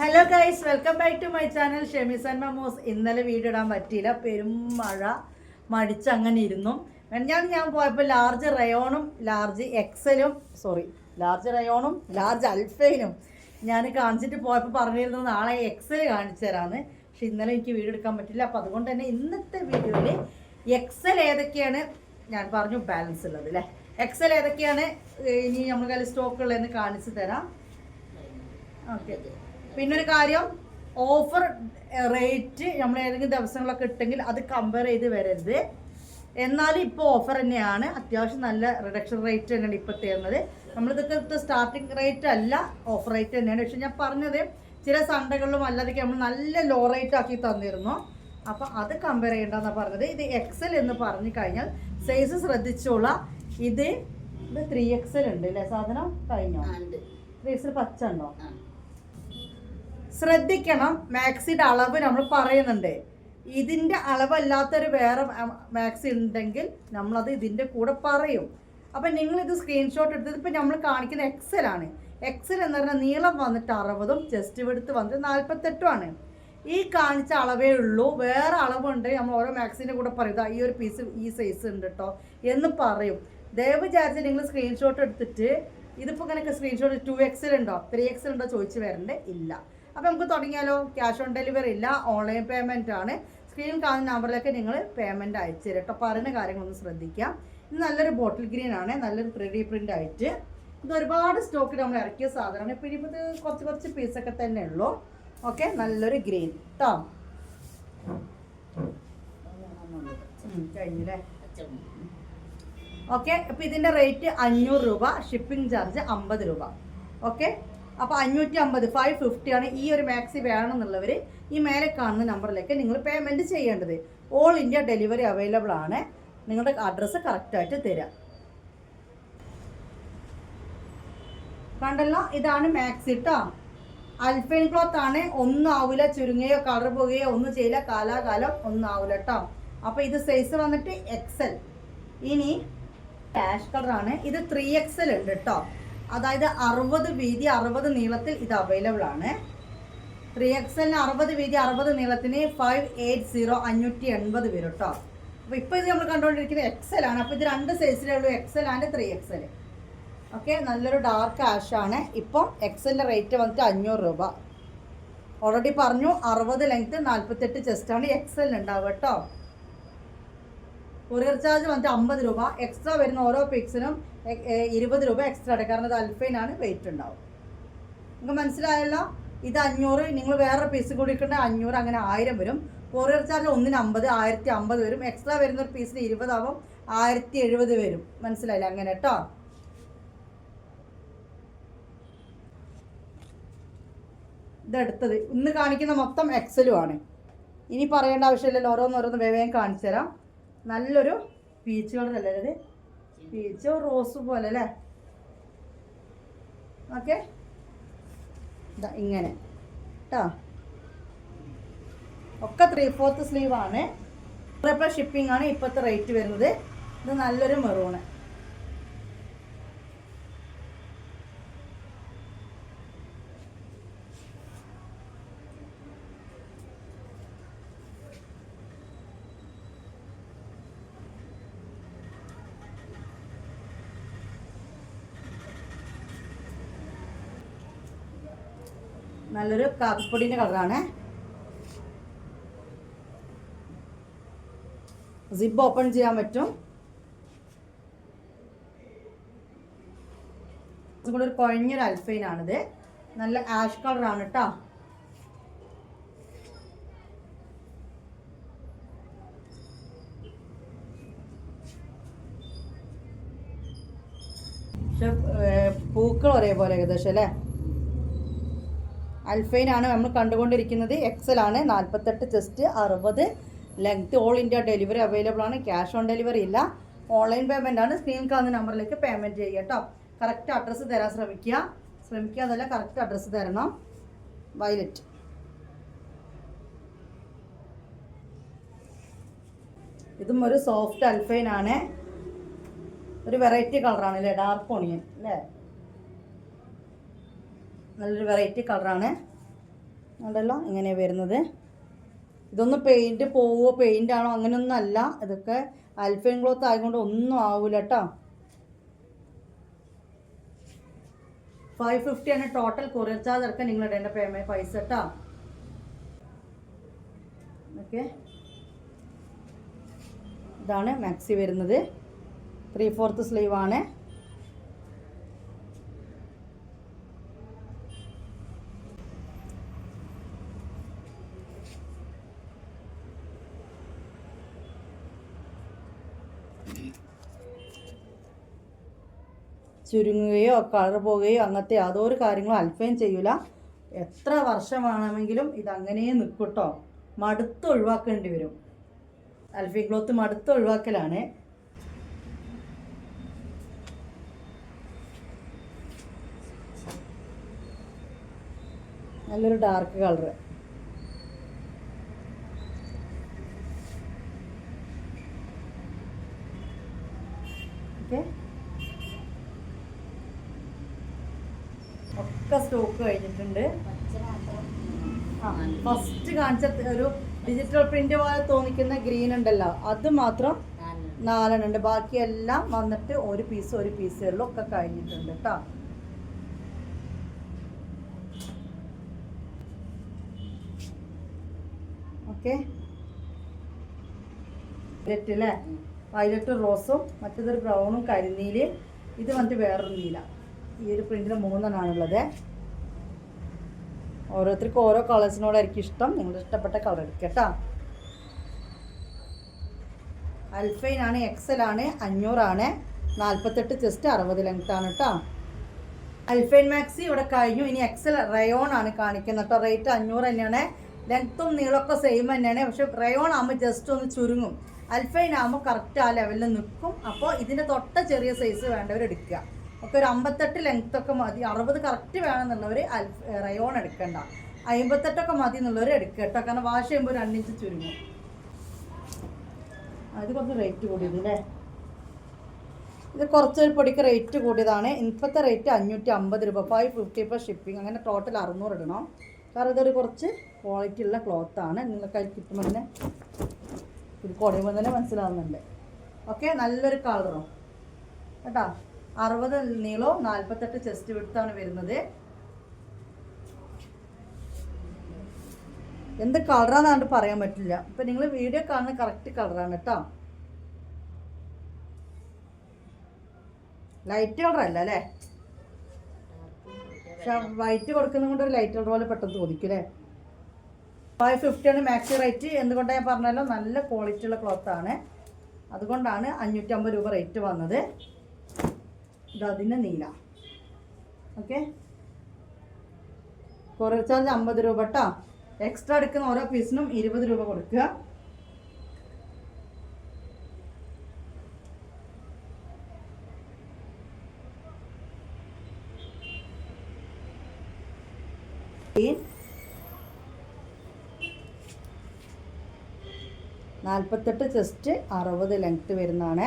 Hello guys welcome back to my channel ഷെമിസൻ മമോസ് ഇന്നലെ video ഇടാൻ പറ്റിയില്ല. പെരും മഴ മടിച്ചങ്ങനെ ഇരുന്നു. ഞാൻ ഞാൻ പോയപ്പോൾ ലാർജ് റയോണും ലാർജ് എക്സലും സോറി ലാർജ് റയോണും ലാർജ് അൽഫയിലും ഞാൻ കാണിച്ചിട്ട് പോയപ്പോൾ പറഞ്ഞിരുന്നു നാളെ എക്സൽ കാണിച്ചു തരാമെന്ന് പക്ഷെ ഇന്നലെ എനിക്ക് വീഡിയോ എടുക്കാൻ പറ്റില്ല അപ്പോൾ അതുകൊണ്ട് തന്നെ ഇന്നത്തെ വീഡിയോയിൽ എക്സൽ ഏതൊക്കെയാണ് ഞാൻ പറഞ്ഞു ബാലൻസ് ഉള്ളത് അല്ലേ എക്സൽ ഏതൊക്കെയാണ്? ഇനി നമ്മൾ കയ്യിൽ സ്റ്റോക്ക് ഉള്ളതെന്ന് കാണിച്ചു തരാം. ഓക്കെ പിന്നെ ഒരു കാര്യം ഓഫർ റേറ്റ് നമ്മൾ ഏതെങ്കിലും ദിവസങ്ങളൊക്കെ ഇട്ടെങ്കിൽ അത് കമ്പയർ ചെയ്ത് വരരുത്. എന്നാലും ഇപ്പോൾ ഓഫർ തന്നെയാണ്. അത്യാവശ്യം നല്ല റിഡക്ഷൻ റേറ്റ് തന്നെയാണ് ഇപ്പോൾ തരുന്നത്. നമ്മളിതൊക്കെ സ്റ്റാർട്ടിംഗ് റേറ്റ് അല്ല ഓഫർ റേറ്റ് തന്നെയാണ്. പക്ഷെ ഞാൻ പറഞ്ഞത് ചില സണ്ടകളിലും അല്ലാതെ നമ്മൾ നല്ല ലോ റേറ്റ് ആക്കി തന്നിരുന്നു. അപ്പോൾ അത് കമ്പയർ ചെയ്യേണ്ടെന്നാണ് പറഞ്ഞത്. ഇത് എക്സൽ എന്ന് പറഞ്ഞു കഴിഞ്ഞാൽ സൈസ് ശ്രദ്ധിച്ചോളാം. ഇത് ഇത് ത്രീ എക്സൽ ഉണ്ട് അല്ലേ സാധനം? കഴിഞ്ഞോ? ത്രീ എക്സൽ പച്ച ഉണ്ടോ? ശ്രദ്ധിക്കണം. മാക്സിയുടെ അളവ് നമ്മൾ പറയുന്നുണ്ട്. ഇതിന്റെ അളവല്ലാത്തൊരു വേറെ മാക്സി ഉണ്ടെങ്കിൽ നമ്മളത് ഇതിന്റെ കൂടെ പറയും. അപ്പം നിങ്ങൾ ഇത് സ്ക്രീൻഷോട്ട് എടുത്തത് ഇപ്പം നമ്മൾ കാണിക്കുന്ന എക്സൽ ആണ്. എക്സൽ എന്ന് പറഞ്ഞാൽ നീളം വന്നിട്ട് അറുപതും ചെസ്റ്റ് എടുത്ത് വന്നിട്ട് നാൽപ്പത്തെട്ടുമാണ് ഈ കാണിച്ച അളവേ ഉള്ളൂ. വേറെ അളവുണ്ട്. നമ്മൾ ഓരോ മാക്സിന്റെ കൂടെ പറയും. "ദാ ഈ ഒരു പീസ് ഈ സൈസ് ഉണ്ട് കേട്ടോ എന്ന് പറയും. ദയവ് വിചാരിച്ച് നിങ്ങൾ സ്ക്രീൻഷോട്ട് എടുത്തിട്ട് ഇതിപ്പോൾ ഇങ്ങനെയൊക്കെ സ്ക്രീൻഷോട്ട് ടു എക്സൽ ഉണ്ടോ? ത്രീ എക്സൽ ഉണ്ടോ ചോദിച്ചു വരണ്ടേ ഇല്ല. അപ്പോൾ നമുക്ക് തുടങ്ങിയാലോ? ക്യാഷ് ഓൺ ഡെലിവറി ഇല്ല ഓൺലൈൻ പേയ്മെന്റ് ആണ്. സ്ക്രീൻ കാണുന്ന നമ്പറിലേക്ക് നിങ്ങൾ പേയ്മെന്റ് അയച്ചു തരും. കേട്ടോ പറയുന്ന കാര്യങ്ങളൊന്ന് ശ്രദ്ധിക്കാം. ഇത് നല്ലൊരു ബോട്ടിൽ ഗ്രീൻ ആണ് നല്ലൊരു ത്രീ പ്രിന്റ് ആയിട്ട്. ഇത് ഒരുപാട് സ്റ്റോക്കിൽ നമ്മൾ ഇറക്കിയ സാധനമാണ്. ഇപ്പം ഇനിയിപ്പോൾ ഇത് കുറച്ച് കുറച്ച് പീസൊക്കെ തന്നെ ഉള്ളൂ. ഓക്കെ നല്ലൊരു ഗ്രീൻ കേട്ടോ കഴിഞ്ഞില്ലേ ഓക്കെ അപ്പോൾ ഇതിന്റെ റേറ്റ് അഞ്ഞൂറ് രൂപ ഷിപ്പിംഗ് ചാർജ് അമ്പത് രൂപ. ഓക്കെ അപ്പോൾ അഞ്ഞൂറ്റി അമ്പത് ഫൈവ് ഫിഫ്റ്റി ആണ് ഈ ഒരു മാക്സി വേണമെന്നുള്ളവർ ഈ മേലെ കാണുന്ന നമ്പറിലേക്ക് നിങ്ങൾ പേയ്മെന്റ് ചെയ്യേണ്ടത്. ഓൾ ഇന്ത്യ ഡെലിവറി അവൈലബിൾ ആണ്. നിങ്ങളുടെ അഡ്രസ്സ് കറക്റ്റായിട്ട് തരാം. കണ്ടല്ലോ? ഇതാണ് മാക്സി കേട്ടോ അൽഫൈൻ ക്ലോത്ത് ആണ്. ഒന്നും ആവില്ല ചുരുങ്ങുകയോ കളർ പോകുകയോ ഒന്നും ചെയ്യില്ല. കാലാകാലം ഒന്നും ആവില്ല കേട്ടോ അപ്പോൾ ഇത് സൈസ് വന്നിട്ട് എക്സൽ ഇനി ആഷ് കളറാണ് ഇത് ത്രീ എക്സൽ ഉണ്ട് കേട്ടോ അതായത് അറുപത് വീതി അറുപത് നീളത്തിൽ ഇത് അവൈലബിൾ ആണ്. ത്രീ എക്സലിന് അറുപത് വീതി അറുപത് നീളത്തിന് ഫൈവ് എയ്റ്റ് സീറോ അഞ്ഞൂറ്റി എൺപത് വരും കേട്ടോ അപ്പോൾ ഇപ്പോൾ ഇത് നമ്മൾ കണ്ടുകൊണ്ടിരിക്കുന്നത് എക്സൽ ആണ്. അപ്പോൾ ഇത് രണ്ട് സൈസിലേ ഉള്ളൂ XL and three XL okay നല്ലൊരു ഡാർക്ക് ആഷാണ് ഇപ്പം എക്സലിന്റെ റേറ്റ് വന്നിട്ട് അഞ്ഞൂറ് രൂപ. ഓൾറെഡി പറഞ്ഞു അറുപത് ലെങ്ത്ത് നാൽപ്പത്തെട്ട് ചെസ്റ്റാണ് എക്സലിന് ഉണ്ടാവുക കേട്ടോ കൊറിയർ ചാർജ് വന്നിട്ട് അമ്പത് രൂപ. എക്സ്ട്രാ വരുന്ന ഓരോ പിക്സിനും ഇരുപത് രൂപ എക്സ്ട്രാ ഉണ്ട് കാരണം ഇത് അൽഫൈൻ ആണ് വെയിറ്റ് ഉണ്ടാവും. നിങ്ങൾക്ക് മനസ്സിലായല്ലോ? ഇത് അഞ്ഞൂറ് നിങ്ങൾ വേറൊരു പീസ് കൂടി ഇട്ടുണ്ട് അഞ്ഞൂറ് അങ്ങനെ ആയിരം വരും. കൊറിയർ ചാർജ് ഒന്നിന് അമ്പത് ആയിരത്തി അമ്പത് വരും. എക്സ്ട്രാ വരുന്ന ഒരു പീസിന് ഇരുപതാവും ആയിരത്തി എഴുപത് വരും. മനസ്സിലായില്ല? അങ്ങനെ കേട്ടോ ഇതെടുത്തത് ഇന്ന് കാണിക്കുന്ന മൊത്തം എക്സലും ആണ്. ഇനി പറയേണ്ട ആവശ്യമില്ലല്ലോ. ഓരോന്നോരോന്ന് വേവേം കാണിച്ചു തരാം നല്ലൊരു പീച്ച് കളറല്ലേ ഇത്? പീച്ച് റോസ് പോലെ അല്ലേ? ഓക്കെ ഇങ്ങനെ. കേട്ടോ ഒക്കെ ത്രീ ഫോർത്ത് സ്ലീവാണ് ഇപ്പോൾ ഷിപ്പിംഗ് ആണ് ഇപ്പോഴത്തെ റേറ്റ് വരുന്നത്. ഇത് നല്ലൊരു മെറൂണ് നല്ലൊരു കാപ്പിപ്പൊടിന്റെ കളറാണ്. സിബ് ഓപ്പൺ ചെയ്യാൻ പറ്റും. കൂടെ ഒരു കുഴഞ്ഞൊരു അൽഫൈനാണിത് നല്ല ആഷ് കളറാണ് കേട്ടോ പക്ഷെ പൂക്കൾ ഒരേപോലെ ഏകദേശം അല്ലേ? അൽഫൈനാണ് നമ്മൾ കണ്ടുകൊണ്ടിരിക്കുന്നത്. എക്സൽ ആണ്. നാൽപ്പത്തെട്ട് ചെസ്റ്റ് അറുപത്. Length all India delivery available ആണ്. ക്യാഷ് ഓൺ ഡെലിവറി ഇല്ല. ഓൺലൈൻ പേയ്മെന്റ് ആണ്. സ്ക്രീനിൽ കാണുന്ന നമ്പറിലേക്ക് പേയ്മെന്റ് ചെയ്യുക കേട്ടോ. കറക്റ്റ് അഡ്രസ്സ് തരാൻ ശ്രമിക്കുക. ശ്രമിക്കുക അതല്ല കറക്റ്റ് അഡ്രസ്സ് തരണം. വയലറ്റ് ഇതും ഒരു സോഫ്റ്റ് അൽഫൈൻ ആണ് ഒരു വെറൈറ്റി കളറാണ് അല്ലേ ഡാർക്ക് ഓണിയൻ അല്ലേ നല്ലൊരു വെറൈറ്റി കളറാണ് ഉണ്ടല്ലോ ഇങ്ങനെ വരുന്നത്. ഇതൊന്നും പെയിന്റ് പോവോ പെയിന്റ് ആണോ അങ്ങനെയൊന്നും അല്ല. ഇതൊക്കെ അൽഫൈൻ ക്ലോത്ത് ആയതുകൊണ്ട് ഒന്നും ആവൂല കേട്ടോ ഫൈവ് ഫിഫ്റ്റി ആണ് ടോട്ടൽ കൊറിയർ ചാർജ് അടക്കം നിങ്ങൾ ഇടേണ്ട പൈസ കേട്ടോ ഓക്കെ. ഇതാണ് മാക്സി വരുന്നത്. ത്രീ ഫോർത്ത് സ്ലീവ് ആണ്. ചുരുങ്ങുകയോ കളർ പോവുകയോ അങ്ങനത്തെ യാതൊരു കാര്യങ്ങളും അൽഫയും ചെയ്യൂല. എത്ര വർഷം വേണമെങ്കിലും ഇതങ്ങനെ നിൽക്കൂട്ടോ. മടുത്ത് ഒഴിവാക്കേണ്ടി വരും. അൽഫി ക്ലോത്ത് മടുത്ത് ഒഴിവാക്കലാണ്. നല്ലൊരു ഡാർക്ക് കളർ ഓക്കെ. ഒക്കെ സ്റ്റോക്ക് കഴിഞ്ഞിട്ടുണ്ട്. ഫസ്റ്റ് കാണിച്ച ഒരു ഡിജിറ്റൽ പ്രിന്റ് പോലെ തോന്നിക്കുന്ന ഗ്രീൻ ഉണ്ടല്ലോ അത് മാത്രം നാലെണ്ണം ഉണ്ട്. ബാക്കിയെല്ലാം വന്നിട്ട് ഒരു പീസ് ഒരു പീസുകളിലും ഒക്കെ കഴിഞ്ഞിട്ടുണ്ട് കേട്ടോ ഓക്കെ. വയലറ്റ് അല്ലേ വയലറ്റ് റോസും മറ്റേതൊരു ബ്രൗണും കരിനീൽ. ഇത് വന്നിട്ട് വേറൊരു നീല. ഈ ഒരു പ്രിന്റിൽ മൂന്നെണ്ണാണുള്ളത്. ഓരോരുത്തർക്കും ഓരോ കളേഴ്സിനോടായിരിക്കും ഇഷ്ടം. നിങ്ങൾ ഇഷ്ടപ്പെട്ട കളർ എടുക്കുക കേട്ടോ. എക്സൽ ആണ് അഞ്ഞൂറാണ് നാൽപ്പത്തെട്ട് ചെസ്റ്റ് അറുപത് ലെങ്ത് ആണ് കേട്ടോ. അൽഫൈൻ മാക്സി ഇവിടെ കഴിഞ്ഞു. ഇനി എക്സൽ റയോൺ ആണ് കാണിക്കുന്നത് കേട്ടോ. റേറ്റ് അഞ്ഞൂറ് തന്നെയാണ്. ലെങ്ത്തും നീളമൊക്കെ സെയിം തന്നെയാണ്. പക്ഷെ റയോൺ ആകുമ്പോൾ ജസ്റ്റ് ഒന്ന് ചുരുങ്ങും. അൽഫൈൻ ആകുമ്പോൾ കറക്റ്റ് ആ ലെവലിൽ നിൽക്കും. അപ്പോൾ ഇതിന്റെ തൊട്ട ചെറിയ സൈസ് വേണ്ടവർ എടുക്കുക. ഒക്കെ ഒരു അമ്പത്തെട്ട് ലെങ്ത് ഒക്കെ മതി. അറുപത് കറക്റ്റ് വേണമെന്നുള്ളവർ റയോൺ എടുക്കണ്ട. അമ്പത്തെട്ടൊക്കെ മതി എന്നുള്ളവർ എടുക്കുക കേട്ടോ. കാരണം വാഷ് ചെയ്യുമ്പോൾ രണ്ടിഞ്ച് ചുരുങ്ങും. അത് കുറച്ച് റേറ്റ് കൂടിയത് അല്ലേ ഇത് കുറച്ച് പൊടിക്ക് റേറ്റ് കൂടിയതാണ്. ഇപ്പോഴത്തെ റേറ്റ് അഞ്ഞൂറ്റി അമ്പത് രൂപ. ഫൈവ് ഫിഫ്റ്റി ഇപ്പോൾ ഷിപ്പിംഗ് അങ്ങനെ ടോട്ടൽ അറുന്നൂറ് ഇടണം. കാരണം ഇതൊരു കുറച്ച് ക്വാളിറ്റി ഉള്ള ക്ലോത്താണ് നിങ്ങൾക്ക് അതിൽ കിട്ടുമ്പോൾ തന്നെ ഇത് കുറയുമ്പോൾ തന്നെ മനസ്സിലാവുന്നുണ്ട്. ഓക്കെ നല്ലൊരു കളറും കേട്ടോ? അറുപത് നീളവും നാൽപ്പത്തെട്ട് ചെസ്റ്റ് വിടുത്താണ് വരുന്നത്. എന്ത് കളറാന്നാണ്ട് പറയാൻ പറ്റില്ല. ഇപ്പം നിങ്ങൾ വീഡിയോ കാണുന്ന കറക്റ്റ് കളറാണ് കേട്ടോ ലൈറ്റ് കളർ അല്ല? പക്ഷെ വൈറ്റ് കൊടുക്കുന്നത് കൊണ്ട് ഒരു ലൈറ്റ് കളർ പോലെ പെട്ടെന്ന് തോന്നിക്കും അല്ലേ? ഫൈവ് ഫിഫ്റ്റി ആണ് മാക്സി റേറ്റ് എന്തുകൊണ്ടാണ് ഞാൻ പറഞ്ഞാലോ നല്ല ക്വാളിറ്റി ഉള്ള ക്ലോത്ത് ആണ്. അതുകൊണ്ടാണ് അഞ്ഞൂറ്റമ്പത് രൂപ റേറ്റ് വന്നത്. ഇത് അതിന്റെ നീല. ഓക്കെ? കൊറിയർ ചാർജ് അമ്പത് രൂപ കേട്ടോ എക്സ്ട്രാ എടുക്കുന്ന ഓരോ പീസിനും ഇരുപത് രൂപ കൊടുക്കുക. നാൽപ്പത്തെട്ട് ചെസ്റ്റ് അറുപത് ലെങ്ത് വരുന്നതാണ്.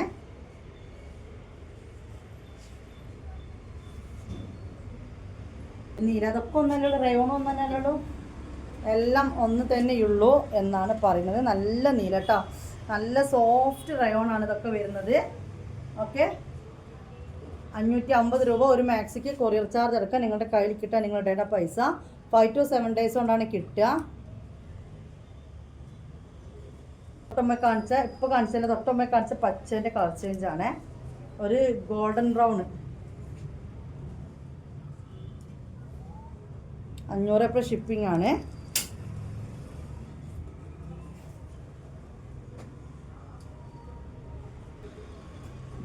നീരതൊക്കെ ഒന്നല്ലുള്ളൂ റയോൺ ഒന്നല്ലുള്ളൂ എല്ലാം ഒന്ന് തന്നെയുള്ളൂ എന്നാണ് പറയുന്നത്. നല്ല നീല കേട്ടോ നല്ല സോഫ്റ്റ് റയോൺ ആണ് ഇതൊക്കെ വരുന്നത്. ഓക്കെ? അഞ്ഞൂറ്റി അമ്പത് രൂപ ഒരു മാക്സിക്ക് കൊറിയർ ചാർജ് എടുക്കാൻ നിങ്ങളുടെ കയ്യിൽ കിട്ടാൻ നിങ്ങളുടെ പൈസ. ഫൈവ് ടു സെവൻ ഡേയ്സ് കൊണ്ടാണ് കിട്ടുക. തൊട്ടമ്മ കാണിച്ച ഇപ്പോൾ കാണിച്ചതിന്റെ തൊട്ടമ്മ കാണിച്ച പച്ചേന്റെ കളർ ചേഞ്ച് ആണ്. ഒരു ഗോൾഡൻ ബ്രൗൺ അഞ്ഞൂറ് ഇപ്പോൾ ഷിപ്പിംഗ് ആണ്.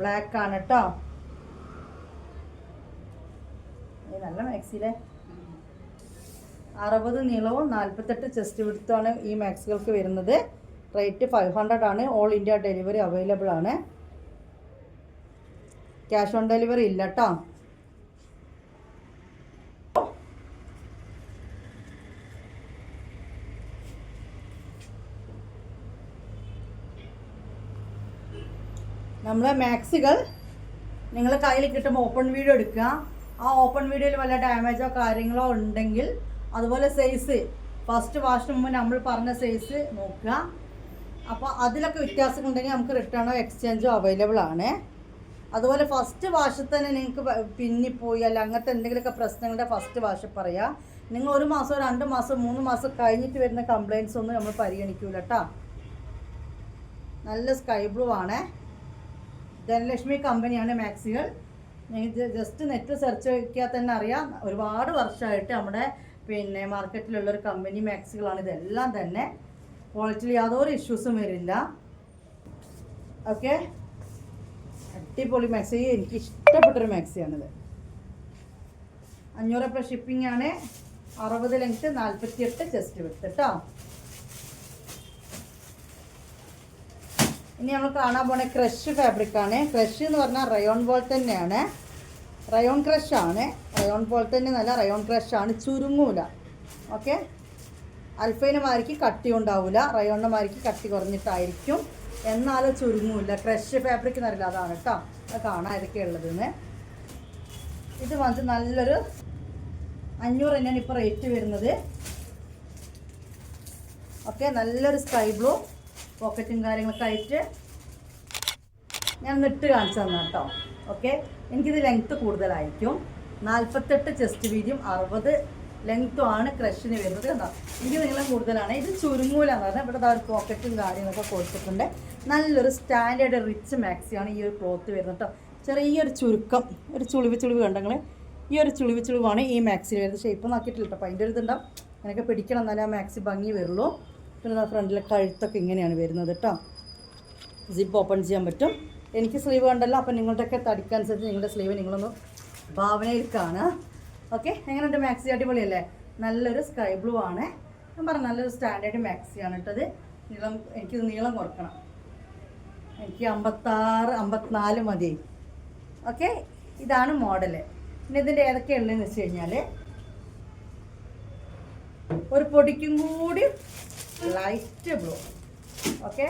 ബ്ലാക്ക് ആണ് കേട്ടോ നല്ല മാക്സിയിലെ അറുപത് നീളവും നാൽപ്പത്തെട്ട് ചെസ്റ്റ് വിടുത്തുമാണ് ഈ മാക്സുകൾക്ക് വരുന്നത്. റേറ്റ് ഫൈവ് ഹൺഡ്രഡ് ആണ്. ഓൾ ഇന്ത്യ ഡെലിവറി അവൈലബിൾ ആണ്. ക്യാഷ് ഓൺ ഡെലിവറി ഇല്ല കേട്ടോ നമ്മളെ മാക്സികൾ നിങ്ങൾ കയ്യിൽ കിട്ടുമ്പോൾ ഓപ്പൺ വീഡിയോ എടുക്കുക. ആ ഓപ്പൺ വീഡിയോയിൽ വല്ല ഡാമേജോ കാര്യങ്ങളോ ഉണ്ടെങ്കിൽ അതുപോലെ സൈസ് ഫസ്റ്റ് വാഷിന് മുമ്പ് നമ്മൾ പറഞ്ഞ സൈസ് നോക്കുക. അപ്പോൾ അതിലൊക്കെ വ്യത്യാസം ഉണ്ടെങ്കിൽ നമുക്ക് റിട്ടേണോ എക്സ്ചേഞ്ചോ അവൈലബിൾ ആണ്. അതുപോലെ ഫസ്റ്റ് വാഷിൽ തന്നെ നിങ്ങൾക്ക് പിന്നിപ്പോയി അല്ല അങ്ങനത്തെ എന്തെങ്കിലുമൊക്കെ പ്രശ്നങ്ങളുടെ ഫസ്റ്റ് വാഷ് പറയാം. നിങ്ങൾ ഒരു മാസം രണ്ട് മാസം മൂന്ന് മാസം കഴിഞ്ഞിട്ട് വരുന്ന കംപ്ലയിൻസ് ഒന്നും നമ്മൾ പരിഗണിക്കൂല കേട്ടോ നല്ല സ്കൈ ബ്ലൂ ആണ്. ധനലക്ഷ്മി കമ്പനിയാണ് മാക്സികൾ. ജസ്റ്റ് നെറ്റ് സെർച്ച് ചെയ്യിക്കാൻ തന്നെ അറിയാം. ഒരുപാട് വർഷമായിട്ട് നമ്മുടെ പിന്നെ മാർക്കറ്റിലുള്ള ഒരു കമ്പനി മാക്സികളാണ്. ഇതെല്ലാം തന്നെ ക്വാളിറ്റിയിൽ യാതൊരു ഇഷ്യൂസും വരില്ല. ഓക്കെ അടിപൊളി മാക്സി. എനിക്ക് ഇഷ്ടപ്പെട്ടൊരു മാക്സിയാണിത്. അഞ്ഞൂറ് രൂപ ഷിപ്പിംഗ് ആണ്. അറുപത് ലെങ്ത്ത് നാൽപ്പത്തി എട്ട് ചെസ്റ്റ് വിട്ട് കേട്ടോ ഇനി നമ്മൾ കാണാൻ പോണ ക്രഷ് ഫാബ്രിക് ആണ്. ക്രഷ് എന്ന് പറഞ്ഞാൽ റയോൺ പോലെ തന്നെയാണ്. റയോൺ ക്രഷ് ആണ്. റയോൺ പോലെ തന്നെ നല്ല റയോൺ ക്രഷ് ആണ്. ചുരുങ്ങൂല. ഓക്കെ അൽഫൈന് മാരിക്ക് കട്ടി ഉണ്ടാവില്ല റയോണിന്റെ മാരിക്ക് കട്ടി കുറഞ്ഞിട്ടായിരിക്കും. എന്നാലും ചുരുങ്ങൂല. ക്രഷ് ഫാബ്രിക് എന്നറിയില്ല അതാണ് കേട്ടോ അത് കാണാൻ ഇതൊക്കെ ഇത് വന്നിട്ട് നല്ലൊരു അഞ്ഞൂറ് തന്നെയാണ് ഇപ്പോൾ റേറ്റ് വരുന്നത്. ഓക്കെ നല്ലൊരു സ്കൈ ബ്ലൂ പോക്കറ്റും കാര്യങ്ങളൊക്കെ ആയിട്ട് ഞാൻ നിട്ട് കാണിച്ചു തന്നെ കേട്ടോ ഓക്കെ എനിക്കിത് ലെങ്ത്ത് കൂടുതലായിരിക്കും. നാൽപ്പത്തെട്ട് ചെസ്റ്റ് വീതിയും അറുപത് ലെങ്ത്തും ആണ് ക്രഷിന് വരുന്നത് കണ്ടോ? എനിക്ക് നീളം കൂടുതലാണ്. ഇത് ചുരുങ്ങൂലെന്ന് പറഞ്ഞാൽ ഇവിടെ ഒരു പോക്കറ്റും കാര്യങ്ങളൊക്കെ കൊടുത്തിട്ടുണ്ട്. നല്ലൊരു സ്റ്റാൻഡേർഡ് റിച്ച് മാക്സിയാണ് ഈ ഒരു ക്ലോത്ത് വരുന്നത് കേട്ടോ ചെറിയൊരു ചുരുക്കം. ഒരു ചുളിവ് ചുളിവ് കണ്ടെങ്കിൽ ഈ ഒരു ചുളിവ് ചുളിവാണ് ഈ മാക്സി വരുന്നത്. ഷേപ്പ് നോക്കിയിട്ടില്ല കേട്ടോ അപ്പോൾ അതിന്റെ ഒരു ഇതുണ്ടാവും. അങ്ങനെയൊക്കെ പിടിക്കണം എന്നാലേ ആ മാക്സി ഭംഗി വരുള്ളൂ. പിന്നെ ഫ്രണ്ടിലെ കഴുത്തൊക്കെ ഇങ്ങനെയാണ് വരുന്നത് കേട്ടോ സിപ്പ് ഓപ്പൺ ചെയ്യാൻ പറ്റും. എനിക്ക് സ്ലീവ് കണ്ടല്ലോ അപ്പം നിങ്ങളുടെയൊക്കെ തടിക്കനുസരിച്ച് നിങ്ങളുടെ സ്ലീവ് നിങ്ങളൊന്ന് ഭാവനയിൽ കാണുക ഓക്കെ എങ്ങനെയുണ്ട്? മാക്സി അടിപൊളിയല്ലേ? നല്ലൊരു സ്കൈ ബ്ലൂ ആണ്. ഞാൻ പറഞ്ഞു നല്ലൊരു സ്റ്റാൻഡേർഡ് മാക്സിയാണ് കേട്ടത് നീളം എനിക്ക് നീളം കുറക്കണം. എനിക്ക് അമ്പത്താറ് അമ്പത്തിനാല് മതി. ഓക്കെ ഇതാണ് മോഡൽ പിന്നെ ഇതിന്റെ ഏതൊക്കെയുള്ളതെന്ന് വെച്ച് കഴിഞ്ഞാൽ ഒരു പൊടിക്കും കൂടി ലൈറ്റ് ബ്ലൂ ഓക്കെ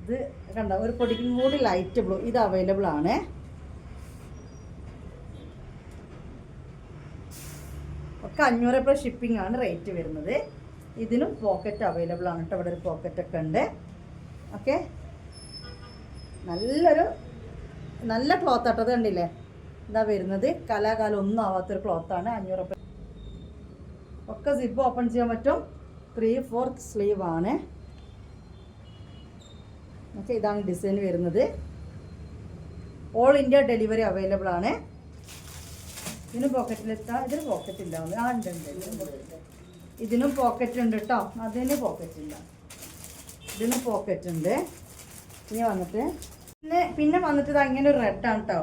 ഇത് കണ്ട ഒരു പൊടിക്കും കൂടി ലൈറ്റ് ബ്ലൂ ഇത് അവൈലബിൾ ആണ്. ഒക്കെ അഞ്ഞൂറ് പ്ലസ് ഷിപ്പിംഗ് ആണ് റേറ്റ് വരുന്നത്. ഇതിനും പോക്കറ്റ് അവൈലബിൾ ആണ് കേട്ടോ ഇവിടെ ഒരു പോക്കറ്റ് ഒക്കെ ഉണ്ട്. ഓക്കെ നല്ലൊരു നല്ല ക്ലോത്ത് ആട്ടത് കണ്ടില്ലേ? ഇതാ വരുന്നത്. കലാകാലം ഒന്നും ആവാത്തൊരു ക്ലോത്താണ് അഞ്ഞൂറ് ഒക്കെ സിപ്പ് ഓപ്പൺ ചെയ്യാൻ പറ്റും. ത്രീ ഫോർത്ത് സ്ലീവ് ആണ്. ഓക്കെ ഇതാണ് ഡിസൈൻ വരുന്നത്. ഓൾ ഇന്ത്യ ഡെലിവറി അവൈലബിൾ ആണ്. ഇതിന് പോക്കറ്റിലെത്താം ഇതിന് പോക്കറ്റ് ഉണ്ടാവും ആ ഉണ്ട് ഉണ്ട് ഇതിനും പോക്കറ്റ് ഉണ്ട് കേട്ടോ അതിന് പോക്കറ്റ് ഇല്ല. ഇതിന് പോക്കറ്റ് ഉണ്ട്. ഇനി വന്നിട്ട് പിന്നെ പിന്നെ വന്നിട്ട് ഇത് ഇങ്ങനെ ഒരു റെഡാണ് കേട്ടോ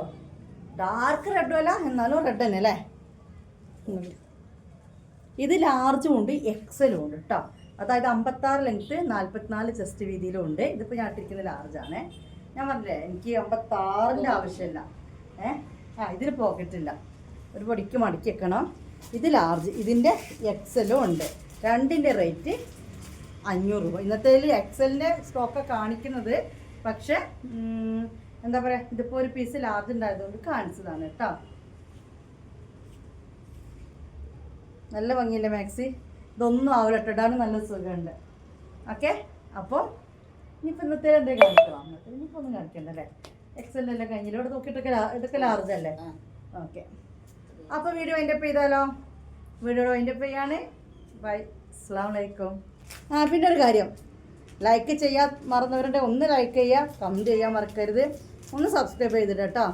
ഡാർക്ക് റെഡും അല്ല എന്നാലും റെഡ് തന്നെ അല്ലേ. ഇത് ലാർജും ഉണ്ട് എക്സലും ഉണ്ട് കേട്ടോ അതായത് അമ്പത്താറ് ലെങ്ത്ത് നാൽപ്പത്തിനാല് ചെസ്റ്റ് വീതിയിലും ഉണ്ട്. ഇതിപ്പോൾ ഞാൻ ഇട്ടിരിക്കുന്ന ലാർജാണ് ഞാൻ പറഞ്ഞില്ലേ എനിക്ക് അമ്പത്താറിന്റെ ആവശ്യമില്ല. ഏ? ആ ഇതിന് പോക്കറ്റ് ഇല്ല. ഒരു പൊടിക്ക് മടക്കി വെക്കണം. ഇത് ലാർജ് ഇതിന്റെ എക്സലും ഉണ്ട്. രണ്ടിന്റെ റേറ്റ് അഞ്ഞൂറ് രൂപ. ഇന്നത്തെ എക്സലിന്റെ സ്റ്റോക്ക് കാണിക്കുന്നത്. പക്ഷേ എന്താ പറയുക ഇതിപ്പോൾ ഒരു പീസ് ലാർജ് ഉണ്ടായതുകൊണ്ട് കാണിച്ചതാണ് കേട്ടോ നല്ല ഭംഗിയില്ല മാക്സി? ഇതൊന്നും ആവില്ല ഇട്ടിടാനും നല്ല സുഖമുണ്ട്. ഓക്കെ? അപ്പോൾ ഇനിയിപ്പോൾ ഇന്നത്തെ എന്തെങ്കിലും കാണിക്കണം അന്നത്തെ ഇനിയിപ്പോൾ ഒന്നും കാണിക്കണ്ടല്ലേ എല്ലാം കഴിഞ്ഞില്ല ഇവിടെ നോക്കിയിട്ടൊക്കെ ഇതൊക്കെ ലാർജ് അല്ലേ ഓക്കെ. അപ്പോൾ വീഡിയോ അതിന്റെ അപ്പം ചെയ്താലോ? വീഡിയോ അതിന്റെ അപ്പ് ചെയ്യാണ്. ബൈ അസ്സാം വലൈക്കും ആ പിന്നെ ഒരു കാര്യം. ലൈക്ക് ചെയ്യാൻ മറന്നവരുടെ ഒന്ന് ലൈക്ക് ചെയ്യുക കമന്റ് ചെയ്യാൻ മറക്കരുത്. ഒന്ന് സബ്സ്ക്രൈബ് ചെയ്തിട്ട് കേട്ടോ.